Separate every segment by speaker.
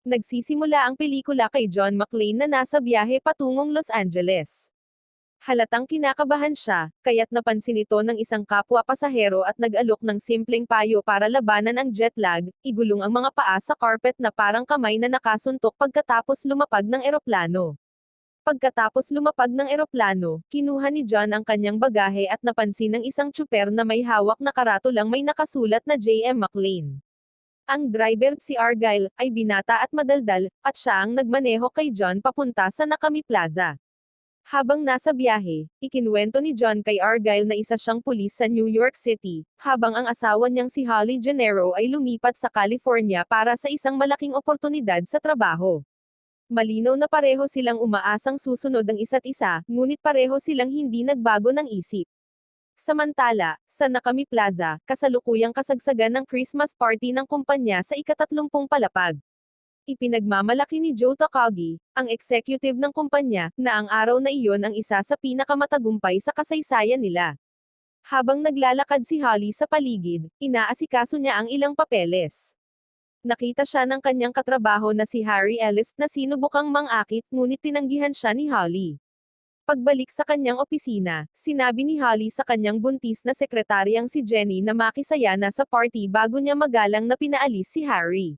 Speaker 1: Nagsisimula ang pelikula kay John McClane na nasa biyahe patungong Los Angeles. Halatang kinakabahan siya, kaya't napansin ito ng isang kapwa pasahero at nag-alok ng simpleng payo para labanan ang jet lag, igulong ang mga paa sa carpet na parang kamay na nakasuntok pagkatapos lumapag ng eroplano. Pagkatapos lumapag ng eroplano, kinuha ni John ang kanyang bagahe at napansin ng isang tsuper na may hawak na karatulang may nakasulat na J.M. McLean. Ang driver, si Argyle, ay binata at madaldal, at siya ang nagmaneho kay John papunta sa Nakami Plaza. Habang nasa biyahe, ikinwento ni John kay Argyle na isa siyang pulis sa New York City, habang ang asawa niyang si Holly Gennaro ay lumipat sa California para sa isang malaking oportunidad sa trabaho. Malinaw na pareho silang umaasang susunod ang isa't isa, ngunit pareho silang hindi nagbago ng isip. Samantala, sa Nakami Plaza, kasalukuyang kasagsagan ng Christmas party ng kumpanya sa ikatatlumpung palapag. Ipinagmamalaki ni Joe Takagi, ang executive ng kumpanya, na ang araw na iyon ang isa sa pinakamatagumpay sa kasaysayan nila. Habang naglalakad si Holly sa paligid, inaasikaso niya ang ilang papeles. Nakita siya ng kanyang katrabaho na si Harry Ellis na sinubukang mangakit ngunit tinanggihan siya ni Holly. Pagbalik sa kanyang opisina, sinabi ni Holly sa kanyang buntis na sekretaryang si Jenny na makisaya na sa party bago niya magalang na pinaalis si Harry.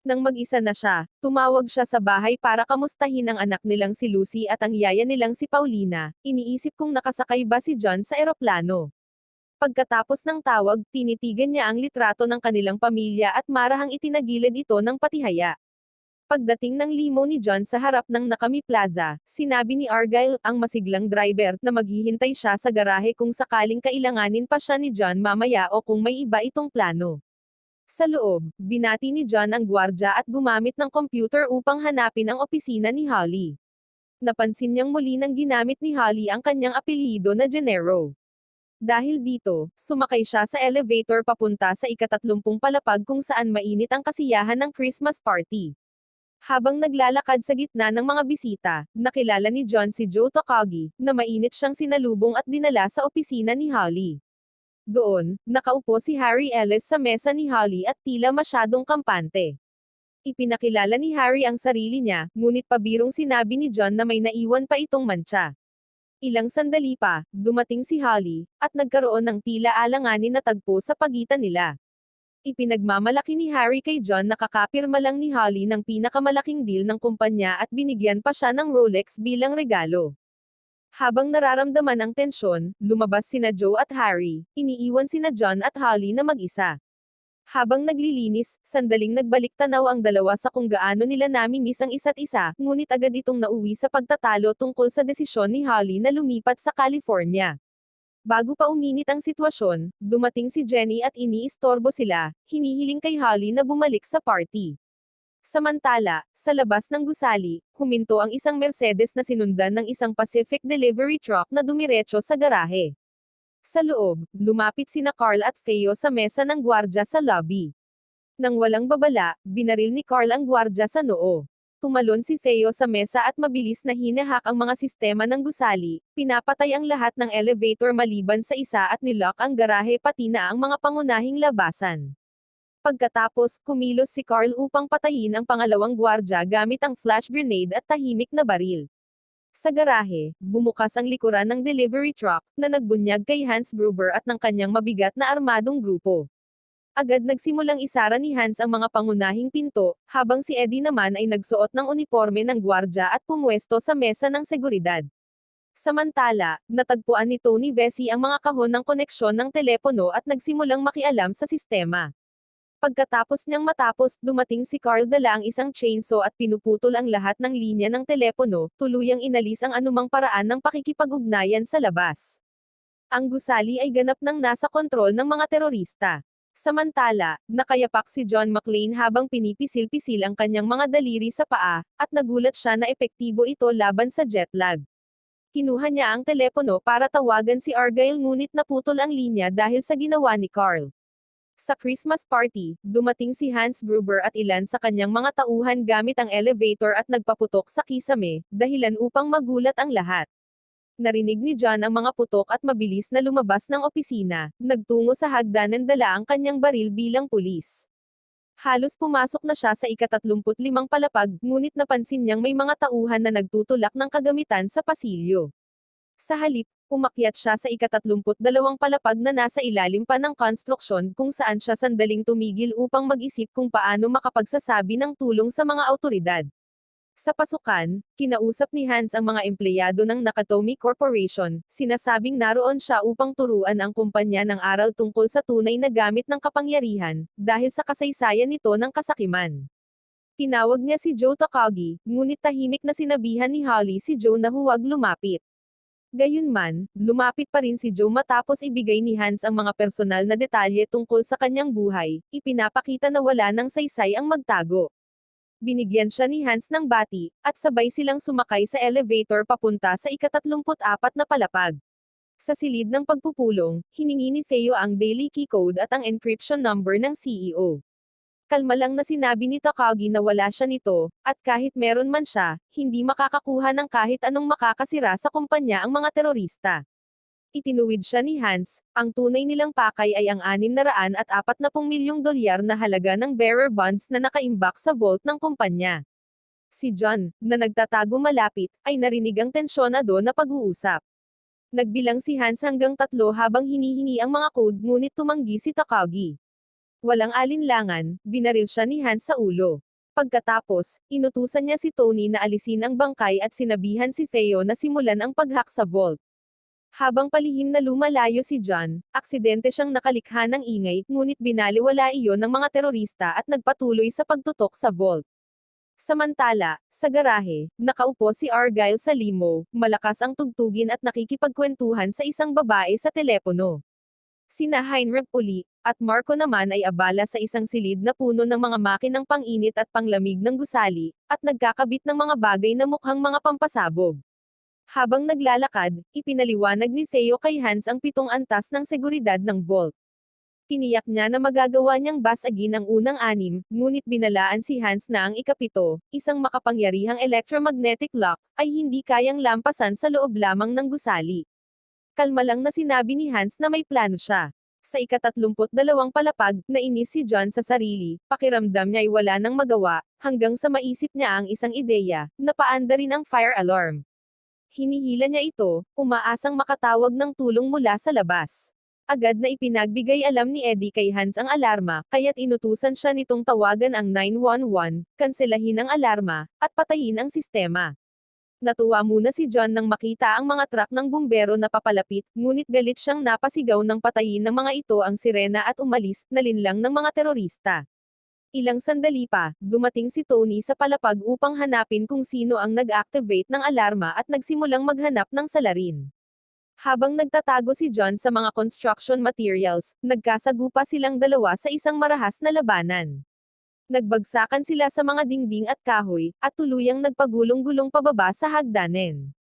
Speaker 1: Nang mag-isa na siya, tumawag siya sa bahay para kamustahin ang anak nilang si Lucy at ang yaya nilang si Paulina, iniisip kung nakasakay ba si John sa eroplano. Pagkatapos ng tawag, tinitigan niya ang litrato ng kanilang pamilya at marahang itinagilid ito ng patihaya. Pagdating ng limo ni John sa harap ng Nakami Plaza, sinabi ni Argyle, ang masiglang driver, na maghihintay siya sa garahe kung sakaling kailanganin pa siya ni John mamaya o kung may iba itong plano. Sa loob, binati ni John ang gwardya at gumamit ng computer upang hanapin ang opisina ni Holly. Napansin niyang muli nang ginamit ni Holly ang kanyang apelyido na Genero. Dahil dito, sumakay siya sa elevator papunta sa ikatatlumpung palapag kung saan mainit ang kasiyahan ng Christmas party. Habang naglalakad sa gitna ng mga bisita, nakilala ni John si Joe Takagi, na mainit siyang sinalubong at dinala sa opisina ni Holly. Doon, nakaupo si Harry Ellis sa mesa ni Holly at tila masyadong kampante. Ipinakilala ni Harry ang sarili niya, ngunit pabirong sinabi ni John na may naiwan pa itong mancha. Ilang sandali pa, dumating si Holly, at nagkaroon ng tila alanganin na tagpo sa pagitan nila. Ipinagmamalaki ni Harry kay John na kakapirma lang ni Holly ng pinakamalaking deal ng kumpanya at binigyan pa siya ng Rolex bilang regalo. Habang nararamdaman ang tensyon, lumabas sina Joe at Harry, iniiwan sina John at Holly na mag-isa. Habang naglilinis, sandaling nagbalik tanaw ang dalawa sa kung gaano nila namimiss ang isa't isa, ngunit agad itong nauwi sa pagtatalo tungkol sa desisyon ni Holly na lumipat sa California. Bago pa uminit ang sitwasyon, dumating si Jenny at iniistorbo sila, hinihiling kay Holly na bumalik sa party. Samantala, sa labas ng gusali, huminto ang isang Mercedes na sinundan ng isang Pacific delivery truck na dumiretso sa garahe. Sa loob, lumapit sina Carl at Theo sa mesa ng gwardya sa lobby. Nang walang babala, binaril ni Carl ang gwardya sa noo. Tumalon si Theo sa mesa at mabilis na hinahak ang mga sistema ng gusali, pinapatay ang lahat ng elevator maliban sa isa at nilock ang garahe pati na ang mga pangunahing labasan. Pagkatapos, kumilos si Carl upang patayin ang pangalawang gwardya gamit ang flash grenade at tahimik na baril. Sa garahe, bumukas ang likuran ng delivery truck, na nagbunyag kay Hans Gruber at ng kanyang mabigat na armadong grupo. Agad nagsimulang isara ni Hans ang mga pangunahing pinto, habang si Eddie naman ay nagsuot ng uniforme ng gwardya at pumwesto sa mesa ng seguridad. Samantala, natagpuan ni Tony Vesey ang mga kahon ng koneksyon ng telepono at nagsimulang makialam sa sistema. Pagkatapos niyang matapos, dumating si Carl dala ang isang chainsaw at pinuputol ang lahat ng linya ng telepono, tuluyang inalis ang anumang paraan ng pakikipag-ugnayan sa labas. Ang gusali ay ganap ng nasa kontrol ng mga terorista. Samantala, nakayapak si John McClane habang pinipisil-pisil ang kanyang mga daliri sa paa, at nagulat siya na epektibo ito laban sa jet lag. Kinuha niya ang telepono para tawagan si Argyle ngunit naputol ang linya dahil sa ginawa ni Carl. Sa Christmas party, dumating si Hans Gruber at ilan sa kanyang mga tauhan gamit ang elevator at nagpaputok sa kisame, dahilan upang magulat ang lahat. Narinig ni John ang mga putok at mabilis na lumabas ng opisina, nagtungo sa hagdanan dala ang kanyang baril bilang pulis. Halos pumasok na siya sa ikatatlumput limang palapag, ngunit napansin niyang may mga tauhan na nagtutulak ng kagamitan sa pasilyo. Sa halip, umakyat siya sa ikatatlumput dalawang palapag na nasa ilalim pa ng konstruksyon kung saan siya sandaling tumigil upang mag-isip kung paano makapagsasabi ng tulong sa mga autoridad. Sa pasukan, kinausap ni Hans ang mga empleyado ng Nakatomi Corporation, sinasabing naroon siya upang turuan ang kumpanya ng aral tungkol sa tunay na gamit ng kapangyarihan, dahil sa kasaysayan nito ng kasakiman. Tinawag niya si Joe Takagi, ngunit tahimik na sinabihan ni Holly si Joe na huwag lumapit. Gayunman, lumapit pa rin si Joe matapos ibigay ni Hans ang mga personal na detalye tungkol sa kanyang buhay, ipinapakita na wala ng saysay ang magtago. Binigyan siya ni Hans ng bati, at sabay silang sumakay sa elevator papunta sa ikatatlumput apat na palapag. Sa silid ng pagpupulong, hiningi ni Theo ang daily key code at ang encryption number ng CEO. Kalma lang na sinabi ni Takagi na wala siya nito, at kahit meron man siya, hindi makakakuha ng kahit anong makakasira sa kumpanya ang mga terorista. Itinuwid siya ni Hans, ang tunay nilang pakay ay ang 640 milyong dolyar na halaga ng bearer bonds na nakaimbak sa vault ng kumpanya. Si John, na nagtatago malapit, ay narinig ang tensyonado na pag-uusap. Nagbilang si Hans hanggang tatlo habang hinihingi ang mga code ngunit tumanggi si Takagi. Walang alinlangan, binaril siya ni Hans sa ulo. Pagkatapos, inutusan niya si Tony na alisin ang bangkay at sinabihan si Theo na simulan ang paghack sa vault. Habang palihim na lumalayo si John, aksidente siyang nakalikha ng ingay, ngunit binaliwala iyon ng mga terorista at nagpatuloy sa pagtutok sa vault. Samantala, sa garahe, nakaupo si Argyle sa limo, malakas ang tugtugin at nakikipagkwentuhan sa isang babae sa telepono. Sina Heinrich uli, at Marco naman ay abala sa isang silid na puno ng mga makinang panginit at panglamig ng gusali, at nagkakabit ng mga bagay na mukhang mga pampasabog. Habang naglalakad, ipinaliwanag ni Theo kay Hans ang pitong antas ng seguridad ng vault. Tiniyak niya na magagawa niyang basagin ang unang anim, ngunit binalaan si Hans na ang ikapito, isang makapangyarihang electromagnetic lock, ay hindi kayang lampasan sa loob lamang ng gusali. Kalma lang na sinabi ni Hans na may plano siya. Sa ikatatlumput dalawang palapag, nainis si John sa sarili, pakiramdam niya ay wala nang magawa, hanggang sa maisip niya ang isang ideya, napaanda rin ang fire alarm. Hinihila niya ito, umaasang makatawag ng tulong mula sa labas. Agad na ipinagbigay alam ni Eddie kay Hans ang alarma, kaya't inutusan siya nitong tawagan ang 911, kanselahin ang alarma, at patayin ang sistema. Natuwa muna si John nang makita ang mga truck ng bumbero na papalapit, ngunit galit siyang napasigaw ng patayin ng mga ito ang sirena at umalis, nalinlang ng mga terorista. Ilang sandali pa, dumating si Tony sa palapag upang hanapin kung sino ang nag-activate ng alarma at nagsimulang maghanap ng salarin. Habang nagtatago si John sa mga construction materials, nagkasagupa silang dalawa sa isang marahas na labanan. Nagbagsakan sila sa mga dingding at kahoy, at tuluyang nagpagulong-gulong pababa sa hagdanen.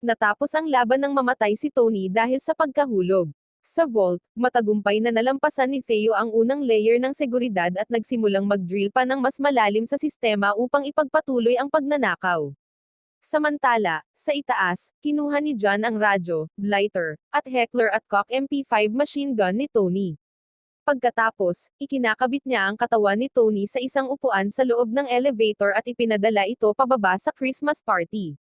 Speaker 1: Natapos ang laban ng mamatay si Tony dahil sa pagkahulog. Sa vault, matagumpay na nalampasan ni Theo ang unang layer ng seguridad at nagsimulang mag-drill pa ng mas malalim sa sistema upang ipagpatuloy ang pagnanakaw. Samantala, sa itaas, kinuha ni John ang radyo, lighter, at heckler at cock MP5 machine gun ni Tony. Pagkatapos, ikinakabit niya ang katawan ni Tony sa isang upuan sa loob ng elevator at ipinadala ito pababa sa Christmas party.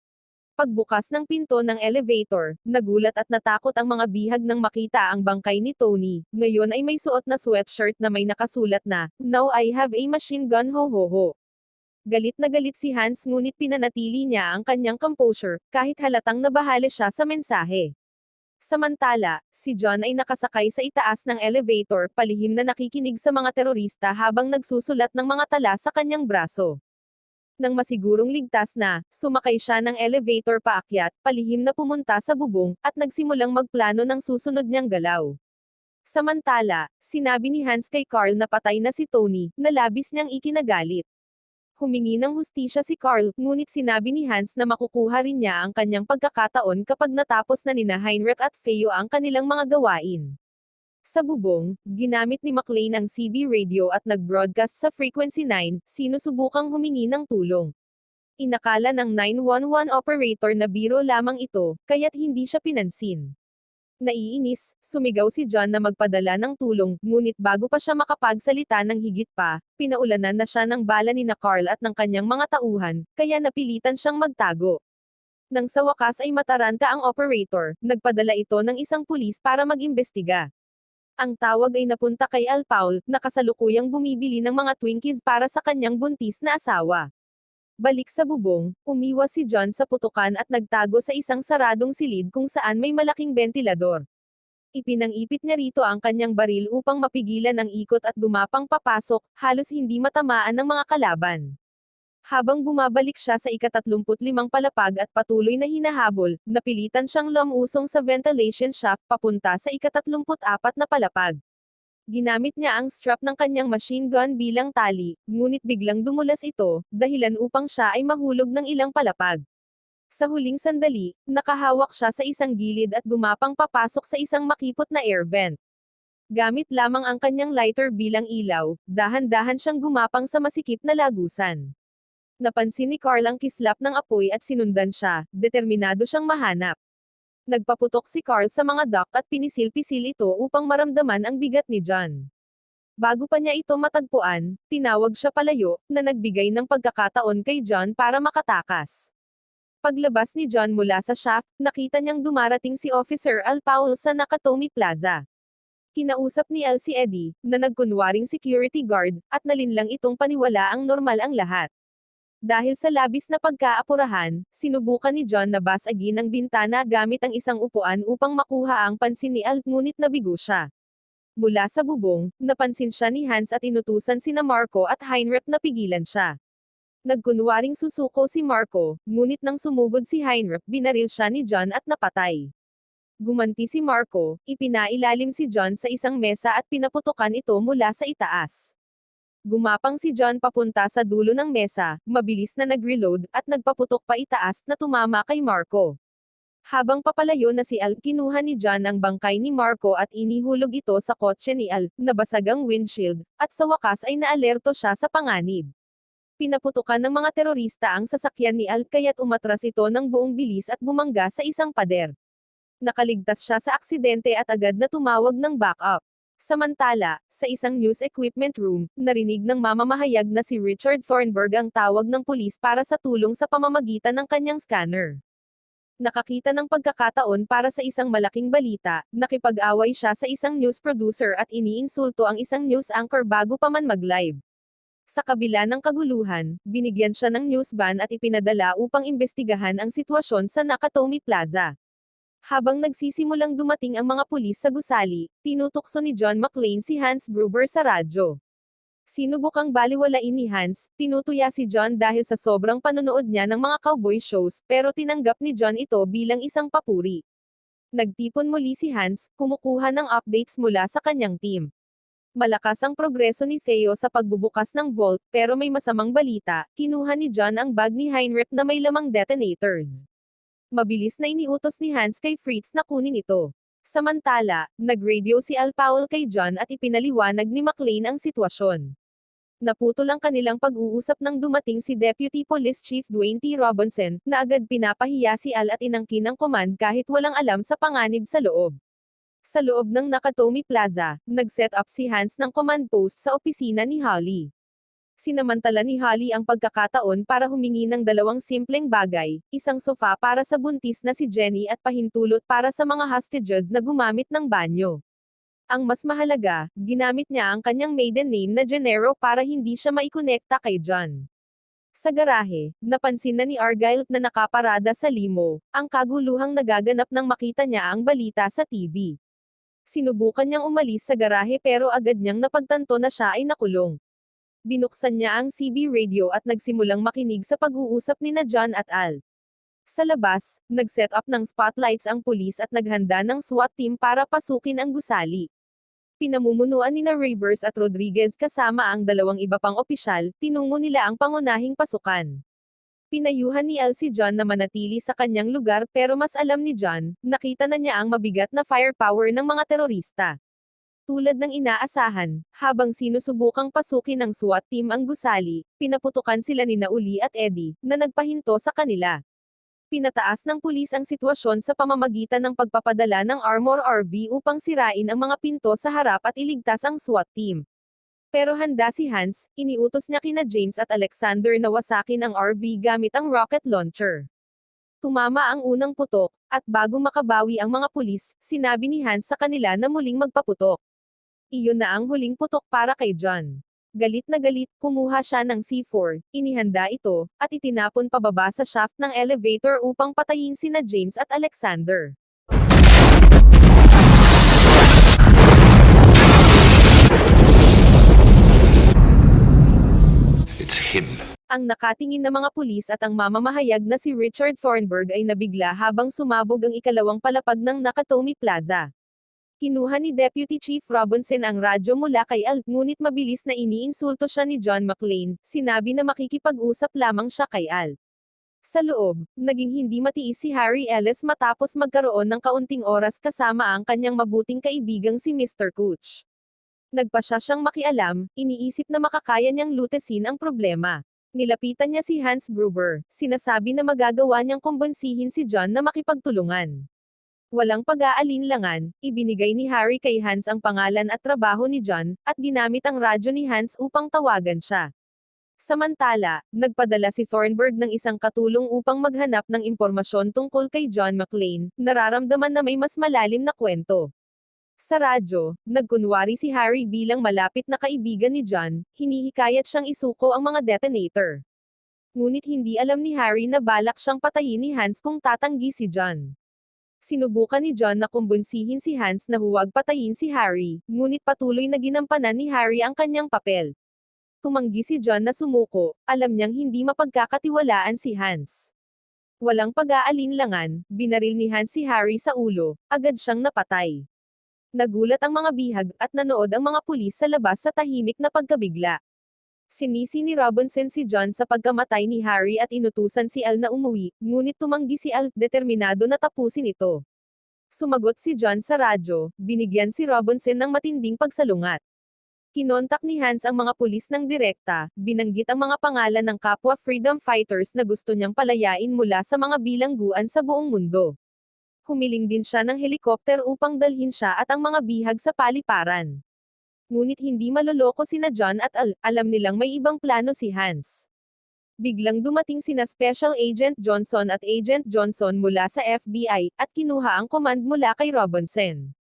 Speaker 1: Pagbukas ng pinto ng elevator, nagulat at natakot ang mga bihag nang makita ang bangkay ni Tony. Ngayon ay may suot na sweatshirt na may nakasulat na, Now I have a machine gun ho ho ho. Galit na galit si Hans ngunit pinanatili niya ang kanyang composure, kahit halatang nabahali siya sa mensahe. Samantala, si John ay nakasakay sa itaas ng elevator palihim na nakikinig sa mga terorista habang nagsusulat ng mga tala sa kanyang braso. Nang masigurong ligtas na, sumakay siya ng elevator paakyat, palihim na pumunta sa bubong, at nagsimulang magplano ng susunod niyang galaw. Samantala, sinabi ni Hans kay Carl na patay na si Tony, na labis niyang ikinagalit. Humingi ng hustisya si Carl, ngunit sinabi ni Hans na makukuha rin niya ang kanyang pagkakataon kapag natapos na nina Heinrich at Theo ang kanilang mga gawain. Sa bubong, ginamit ni McLean ang CB radio at nag-broadcast sa Frequency 9, sinusubukang humingi ng tulong. Inakala ng 911 operator na biro lamang ito, kaya't hindi siya pinansin. Naiinis, sumigaw si John na magpadala ng tulong, ngunit bago pa siya makapagsalita ng higit pa, pinaulanan na siya ng bala ni na Carl at ng kanyang mga tauhan, kaya napilitan siyang magtago. Nang sa wakas ay mataranta ang operator, nagpadala ito ng isang pulis para mag-imbestiga. Ang tawag ay napunta kay Al Paul, na kasalukuyang bumibili ng mga Twinkies para sa kanyang buntis na asawa. Balik sa bubong, umiwas si John sa putukan at nagtago sa isang saradong silid kung saan may malaking bentilador. Ipinang-ipit niya rito ang kanyang baril upang mapigilan ang ikot at gumapang papasok, halos hindi matamaan ng mga kalaban. Habang bumabalik siya sa ikatatlumput-limang palapag at patuloy na hinahabol, napilitan siyang lumusong sa ventilation shaft papunta sa ikatatlumput-apat na palapag. Ginamit niya ang strap ng kanyang machine gun bilang tali, ngunit biglang dumulas ito, dahilan upang siya ay mahulog ng ilang palapag. Sa huling sandali, nakahawak siya sa isang gilid at gumapang papasok sa isang makipot na air vent. Gamit lamang ang kanyang lighter bilang ilaw, dahan-dahan siyang gumapang sa masikip na lagusan. Napansin ni Carl ang kislap ng apoy at sinundan siya, determinado siyang mahanap. Nagpaputok si Carl sa mga duct at pinisil-pisil ito upang maramdaman ang bigat ni John. Bago pa niya ito matagpuan, tinawag siya palayo, na nagbigay ng pagkakataon kay John para makatakas. Paglabas ni John mula sa shaft, nakita niyang dumarating si Officer Al Powell sa Nakatomi Plaza. Kinausap ni Al si Eddie, na nagkunwaring security guard, at nalinlang itong paniwala ang normal ang lahat. Dahil sa labis na pagkaapurahan, sinubukan ni John na basagin ang bintana gamit ang isang upuan upang makuha ang pansin ni Al, ngunit nabigo siya. Mula sa bubong, napansin siya ni Hans at inutusan sina Marco at Heinrich na pigilan siya. Nagkunwaring susuko si Marco, ngunit nang sumugod si Heinrich binaril siya ni John at napatay. Gumanti si Marco, ipinailalim si John sa isang mesa at pinaputukan ito mula sa itaas. Gumapang si John papunta sa dulo ng mesa, mabilis na nag-reload, at nagpaputok pa itaas na tumama kay Marco. Habang papalayo na si Al, kinuha ni John ang bangkay ni Marco at inihulog ito sa kotse ni Al, nabasag ang windshield, at sa wakas ay naalerto siya sa panganib. Pinaputukan ng mga terorista ang sasakyan ni Al kaya't umatras ito ng buong bilis at bumangga sa isang pader. Nakaligtas siya sa aksidente at agad na tumawag ng backup. Samantala, sa isang news equipment room, narinig ng mamamahayag na si Richard Thornburg ang tawag ng pulis para sa tulong sa pamamagitan ng kanyang scanner. Nakakita ng pagkakataon para sa isang malaking balita, nakipag-away siya sa isang news producer at iniinsulto ang isang news anchor bago pa man mag-live. Sa kabila ng kaguluhan, binigyan siya ng news van at ipinadala upang imbestigahan ang sitwasyon sa Nakatomi Plaza. Habang nagsisimulang dumating ang mga pulis sa gusali, tinutokso ni John McClane si Hans Gruber sa radyo. Sinubukang baliwalain ni Hans, tinutuya si John dahil sa sobrang panonood niya ng mga cowboy shows, pero tinanggap ni John ito bilang isang papuri. Nagtipon muli si Hans, kumukuha ng updates mula sa kanyang team. Malakas ang progreso ni Theo sa pagbubukas ng vault, pero may masamang balita, kinuha ni John ang bag ni Heinrich na may lamang detonators. Mabilis na iniutos ni Hans kay Fritz na kunin ito. Samantala, nag-radio si Al Powell kay John at ipinaliwanag ni McLean ang sitwasyon. Naputol ang kanilang pag-uusap nang dumating si Deputy Police Chief Dwayne T. Robinson, na agad pinapahiya si Al at inangkin ng command kahit walang alam sa panganib sa loob. Sa loob ng Nakatomi Plaza, nag-set up si Hans ng command post sa opisina ni Holly. Sinamantala ni Holly ang pagkakataon para humingi ng dalawang simpleng bagay, isang sofa para sa buntis na si Jenny at pahintulot para sa mga hostages na gumamit ng banyo. Ang mas mahalaga, ginamit niya ang kanyang maiden name na Gennaro para hindi siya maikonekta kay John. Sa garahe, napansin na ni Argyle na nakaparada sa limo, ang kaguluhang nagaganap nang makita niya ang balita sa TV. Sinubukan niyang umalis sa garahe pero agad niyang napagtanto na siya ay nakulong. Binuksan niya ang CB radio at nagsimulang makinig sa pag-uusap ni na John at Al. Sa labas, nag-set up ng spotlights ang pulis at naghanda ng SWAT team para pasukin ang gusali. Pinamumunuan ni na Rivers at Rodriguez kasama ang dalawang iba pang opisyal, tinungo nila ang pangunahing pasukan. Pinayuhan ni Al si John na manatili sa kanyang lugar pero mas alam ni John, nakita na niya ang mabigat na firepower ng mga terorista. Tulad ng inaasahan, habang sinusubukang pasukin ng SWAT team ang gusali, pinaputukan sila ni Nauli at Eddie, na nagpahinto sa kanila. Pinataas ng pulis ang sitwasyon sa pamamagitan ng pagpapadala ng Armor RV upang sirain ang mga pinto sa harap at iligtas ang SWAT team. Pero handa si Hans, iniutos niya kina James at Alexander na wasakin ang RV gamit ang rocket launcher. Tumama ang unang putok, at bago makabawi ang mga pulis, sinabi ni Hans sa kanila na muling magpaputok. Iyon na ang huling putok para kay John. Galit na galit, kumuha siya ng C4, inihanda ito, at itinapon pababa sa shaft ng elevator upang patayin sina James at Alexander.
Speaker 2: It's him.
Speaker 1: Ang nakatingin na mga pulis at ang mamamahayag na si Richard Thornburg ay nabigla habang sumabog ang ikalawang palapag ng Nakatomi Plaza. Kinuha ni Deputy Chief Robinson ang radyo mula kay Al, ngunit mabilis na iniinsulto siya ni John McLean, sinabi na makikipag-usap lamang siya kay Al. Sa loob, naging hindi matiis si Harry Ellis matapos magkaroon ng kaunting oras kasama ang kanyang mabuting kaibigang si Mr. Cooch. Nagpa siya siyang makialam, iniisip na makakaya niyang lutesin ang problema. Nilapitan niya si Hans Gruber, sinasabi na magagawa niyang kumbonsihin si John na makipagtulungan. Walang pag-aalinlangan, ibinigay ni Harry kay Hans ang pangalan at trabaho ni John, at ginamit ang radyo ni Hans upang tawagan siya. Samantala, nagpadala si Thornburg ng isang katulong upang maghanap ng impormasyon tungkol kay John McLean, nararamdaman na may mas malalim na kwento. Sa radyo, nagkunwari si Harry bilang malapit na kaibigan ni John, hinihikayat siyang isuko ang mga detonator. Ngunit hindi alam ni Harry na balak siyang patayin ni Hans kung tatanggi si John. Sinubukan ni John na kumbunsihin si Hans na huwag patayin si Harry, ngunit patuloy na ginampanan ni Harry ang kanyang papel. Tumanggi si John na sumuko, alam niyang hindi mapagkakatiwalaan si Hans. Walang pag-aalinlangan, binaril ni Hans si Harry sa ulo, agad siyang napatay. Nagulat ang mga bihag at nanood ang mga pulis sa labas sa tahimik na pagkabigla. Sinisi ni Robinson si John sa pagkamatay ni Harry at inutusan si Al na umuwi, ngunit tumanggi si Al, determinado na tapusin ito. Sumagot si John sa radyo, binigyan si Robinson ng matinding pagsalungat. Kinontak ni Hans ang mga pulis ng direkta, binanggit ang mga pangalan ng kapwa freedom fighters na gusto niyang palayain mula sa mga bilangguan sa buong mundo humiling din siya ng helikopter upang dalhin siya at ang mga bihag sa paliparan. Ngunit hindi maloloko sina John at Al, alam nilang may ibang plano si Hans. Biglang dumating sina Special Agent Johnson at Agent Johnson mula sa FBI, at kinuha ang command mula kay Robinson.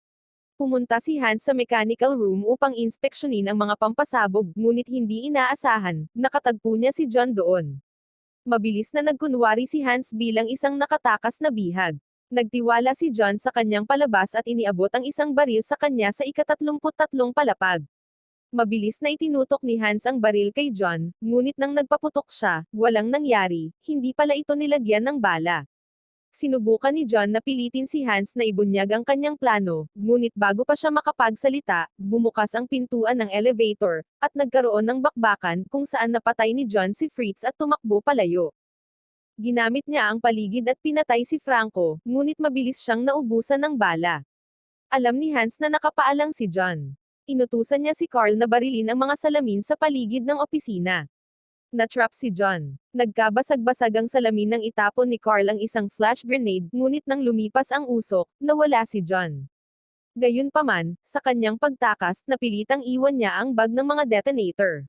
Speaker 1: Pumunta si Hans sa mechanical room upang inspeksyonin ang mga pampasabog, ngunit hindi inaasahan, nakatagpo niya si John doon. Mabilis na nagkunwari si Hans bilang isang nakatakas na bihag. Nagtiwala si John sa kanyang palabas at iniabot ang isang baril sa kanya sa ikatatlumput-tatlong palapag. Mabilis na itinutok ni Hans ang baril kay John, ngunit nang nagpaputok siya, walang nangyari, hindi pala ito nilagyan ng bala. Sinubukan ni John na pilitin si Hans na ibunyag ang kanyang plano, ngunit bago pa siya makapagsalita, bumukas ang pintuan ng elevator, at nagkaroon ng bakbakan kung saan napatay ni John si Fritz at tumakbo palayo. Ginamit niya ang paligid at pinatay si Franco, ngunit mabilis siyang naubusan ng bala. Alam ni Hans na nakapaalang si John. Inutusan niya si Carl na barilin ang mga salamin sa paligid ng opisina. Natrap si John. Nagkabasag-basag ang salamin nang itapon ni Carl ang isang flash grenade, ngunit nang lumipas ang usok, nawala si John. Gayunpaman, sa kanyang pagtakas, napilitang iwan niya ang bag ng mga detonator.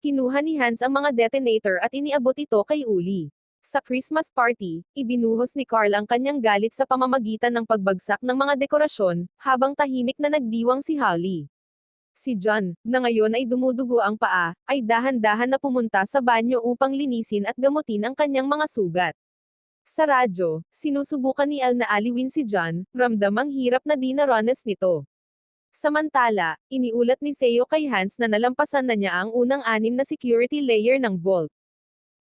Speaker 1: Kinuha ni Hans ang mga detonator at iniabot ito kay Uli. Sa Christmas party, ibinuhos ni Carl ang kanyang galit sa pamamagitan ng pagbagsak ng mga dekorasyon, habang tahimik na nagdiwang si Holly. Si John, na ngayon ay dumudugo ang paa, ay dahan-dahan na pumunta sa banyo upang linisin at gamutin ang kanyang mga sugat. Sa radyo, sinusubukan ni Al na aliwin si John, ramdam ang hirap na dinaranas nito. Samantala, iniulat ni Theo kay Hans na nalampasan na niya ang unang anim na security layer ng vault.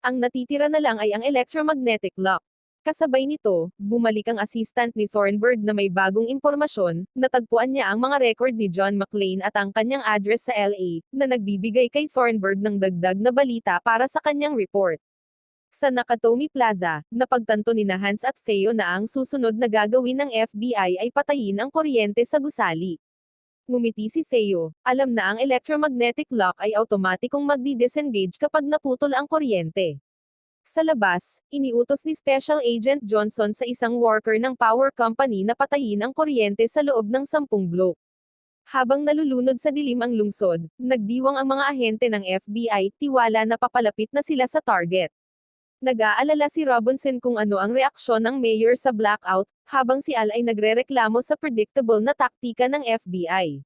Speaker 1: Ang natitira na lang ay ang electromagnetic lock. Kasabay nito, bumalik ang assistant ni Thornburg na may bagong impormasyon, natagpuan niya ang mga record ni John McLean at ang kanyang address sa LA, na nagbibigay kay Thornburg ng dagdag na balita para sa kanyang report. Sa Nakatomi Plaza, napagtanto ni Hans at Theo na ang susunod na gagawin ng FBI ay patayin ang kuryente sa gusali. Ngumiti si Theo, alam na ang electromagnetic lock ay automatikong magdi-disengage kapag naputol ang kuryente. Sa labas, iniutos ni Special Agent Johnson sa isang worker ng power company na patayin ang kuryente sa loob ng 10 block. Habang nalulunod sa dilim ang lungsod, nagdiwang ang mga ahente ng FBI, tiwala na papalapit na sila sa target. Nag-aalala si Robinson kung ano ang reaksyon ng mayor sa blackout, habang si Al ay nagrereklamo sa predictable na taktika ng FBI.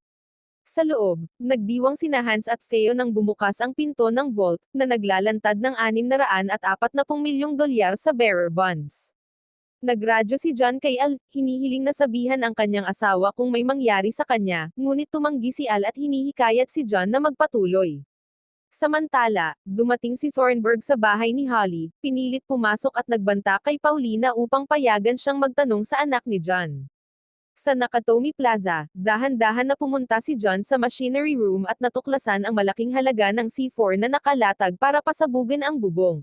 Speaker 1: Sa loob, nagdiwang sina Hans at Theo nang bumukas ang pinto ng vault, na naglalantad ng 640 milyong dolyar sa bearer bonds. Nagradyo si John kay Al, hinihiling na sabihan ang kanyang asawa kung may mangyari sa kanya, ngunit tumanggi si Al at hinihikayat si John na magpatuloy. Samantala, dumating si Thornburg sa bahay ni Holly, pinilit pumasok at nagbanta kay Paulina upang payagan siyang magtanong sa anak ni John. Sa Nakatomi Plaza, dahan-dahan na pumunta si John sa machinery room at natuklasan ang malaking halaga ng C4 na nakalatag para pasabugin ang bubong.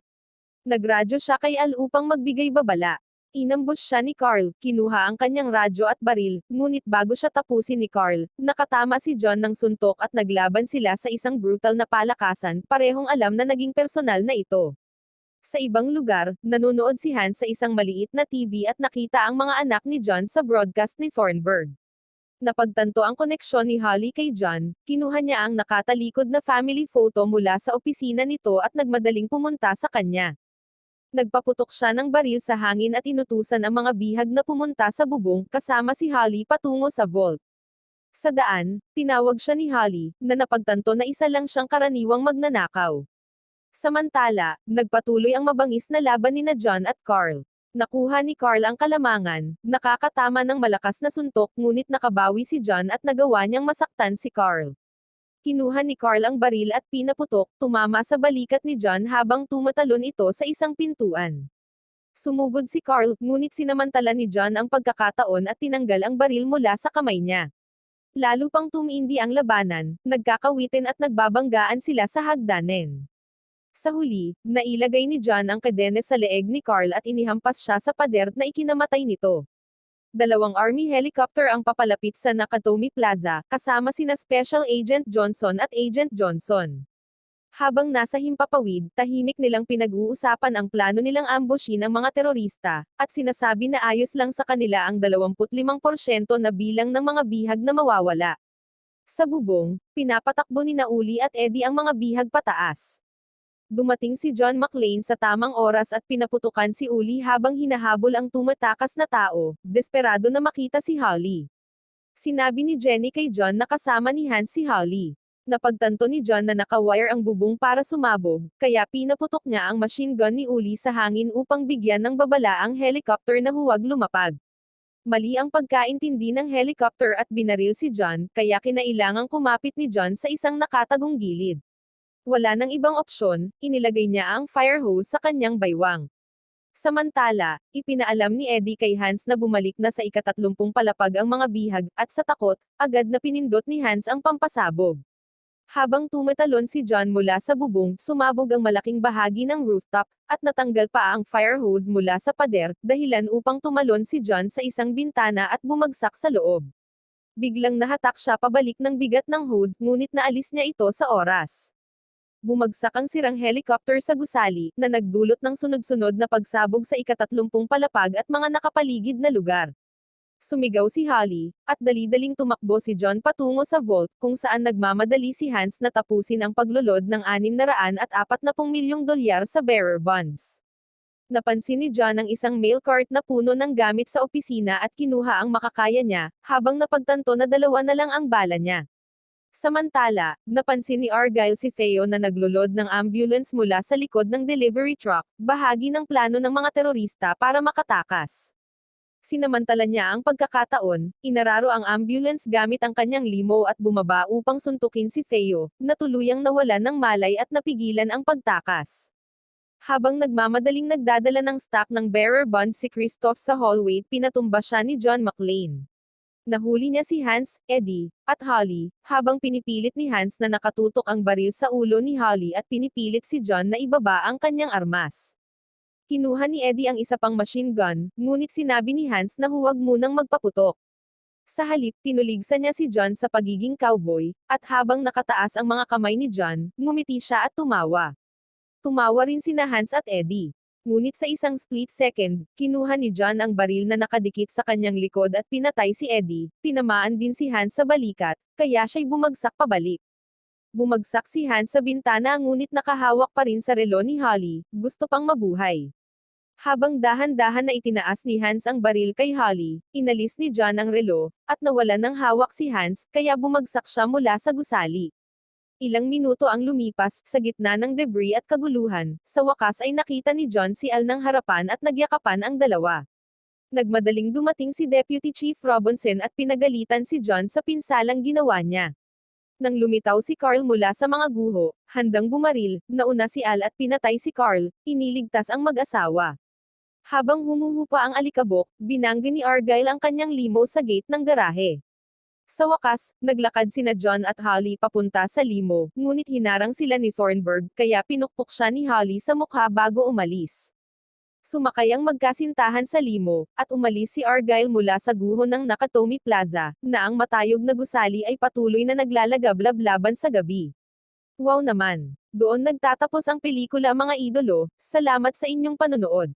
Speaker 1: Nagradyo siya kay Al upang magbigay babala. Inambush siya ni Carl, kinuha ang kanyang radyo at baril, ngunit bago siya tapusin ni Carl, nakatama si John ng suntok at naglaban sila sa isang brutal na palakasan, parehong alam na naging personal na ito. Sa ibang lugar, nanonood si Hans sa isang maliit na TV at nakita ang mga anak ni John sa broadcast ni Thornburg. Napagtanto ang koneksyon ni Holly kay John, kinuha niya ang nakatalikod na family photo mula sa opisina nito at nagmadaling pumunta sa kanya. Nagpaputok siya ng baril sa hangin at inutusan ang mga bihag na pumunta sa bubong, kasama si Holly patungo sa vault. Sa daan, tinawag siya ni Holly, na napagtanto na isa lang siyang karaniwang magnanakaw. Samantala, nagpatuloy ang mabangis na laban ni na John at Carl. Nakuha ni Carl ang kalamangan, nakakatama ng malakas na suntok ngunit nakabawi si John at nagawa niyang masaktan si Carl. Kinuha ni Carl ang baril at pinaputok, tumama sa balikat ni John habang tumatalon ito sa isang pintuan. Sumugod si Carl, ngunit sinamantala ni John ang pagkakataon at tinanggal ang baril mula sa kamay niya. Lalo pang tumindi ang labanan, nagkakawitin at nagbabanggaan sila sa hagdanen. Sa huli, nailagay ni John ang kadene sa leeg ni Carl at inihampas siya sa pader na ikinamatay nito. Dalawang Army helicopter ang papalapit sa Nakatomi Plaza, kasama sina Special Agent Johnson at Agent Johnson. Habang nasa himpapawid, tahimik nilang pinag-uusapan ang plano nilang ambushin ang mga terorista, at sinasabi na ayos lang sa kanila ang 25% na bilang ng mga bihag na mawawala. Sa bubong, pinapatakbo ni Nauli at Eddie ang mga bihag pataas. Dumating si John McLean sa tamang oras at pinaputukan si Uli habang hinahabol ang tumatakas na tao, desperado na makita si Holly. Sinabi ni Jenny kay John na kasama ni Hans si Holly. Napagtanto ni John na nakawire ang bubong para sumabog, kaya pinaputok niya ang machine gun ni Uli sa hangin upang bigyan ng babala ang helicopter na huwag lumapag. Mali ang pagkaintindi ng helicopter at binaril si John, kaya kinailangang kumapit ni John sa isang nakatagong gilid. Wala nang ibang opsyon, inilagay niya ang fire hose sa kanyang baywang. Samantala, ipinaalam ni Eddie kay Hans na bumalik na sa ikatatlumpung palapag ang mga bihag, at sa takot, agad na pinindot ni Hans ang pampasabog. Habang tumatalon si John mula sa bubong, sumabog ang malaking bahagi ng rooftop, at natanggal pa ang fire hose mula sa pader, dahilan upang tumalon si John sa isang bintana at bumagsak sa loob. Biglang nahatak siya pabalik ng bigat ng hose, ngunit naalis niya ito sa oras bumagsak ang sirang helicopter sa gusali, na nagdulot ng sunod-sunod na pagsabog sa ikatatlumpung palapag at mga nakapaligid na lugar. Sumigaw si Holly, at dali-daling tumakbo si John patungo sa vault, kung saan nagmamadali si Hans na tapusin ang paglulod ng 640 milyong dolyar sa bearer bonds. Napansin ni John ang isang mail cart na puno ng gamit sa opisina at kinuha ang makakaya niya, habang napagtanto na dalawa na lang ang bala niya. Samantala, napansin ni Argyle si Theo na naglulod ng ambulance mula sa likod ng delivery truck, bahagi ng plano ng mga terorista para makatakas. Sinamantala niya ang pagkakataon, inararo ang ambulance gamit ang kanyang limo at bumaba upang suntukin si Theo, na tuluyang nawalan ng malay at napigilan ang pagtakas. Habang nagmamadaling nagdadala ng stock ng bearer bond si Christoph sa hallway, pinatumba siya ni John McLean. Nahuli niya si Hans, Eddie, at Holly, habang pinipilit ni Hans na nakatutok ang baril sa ulo ni Holly at pinipilit si John na ibaba ang kanyang armas. Kinuha ni Eddie ang isa pang machine gun, ngunit sinabi ni Hans na huwag munang magpaputok. Sa halip, tinuligsa niya si John sa pagiging cowboy, at habang nakataas ang mga kamay ni John, ngumiti siya at tumawa. Tumawa rin sina Hans at Eddie. Ngunit sa isang split second, kinuha ni John ang baril na nakadikit sa kanyang likod at pinatay si Eddie, tinamaan din si Hans sa balikat, kaya siya'y bumagsak pabalik. Bumagsak si Hans sa bintana ngunit nakahawak pa rin sa relo ni Holly, gusto pang mabuhay. Habang dahan-dahan na itinaas ni Hans ang baril kay Holly, inalis ni John ang relo, at nawala ng hawak si Hans, kaya bumagsak siya mula sa gusali. Ilang minuto ang lumipas, sa gitna ng debris at kaguluhan, sa wakas ay nakita ni John si Al ng harapan at nagyakapan ang dalawa. Nagmadaling dumating si Deputy Chief Robinson at pinagalitan si John sa pinsalang ginawa niya. Nang lumitaw si Carl mula sa mga guho, handang bumaril, nauna si Al at pinatay si Carl, iniligtas ang mag-asawa. Habang humuhupa ang alikabok, binangga ni Argyle ang kanyang limo sa gate ng garahe. Sa wakas, naglakad sina John at Holly papunta sa limo, ngunit hinarang sila ni Thornburg, kaya pinukpok siya ni Holly sa mukha bago umalis. Sumakay ang magkasintahan sa limo, at umalis si Argyle mula sa guho ng Nakatomi Plaza, na ang matayog na gusali ay patuloy na naglalagablab laban sa gabi. Wow naman! Doon nagtatapos ang pelikula mga idolo, salamat sa inyong panonood.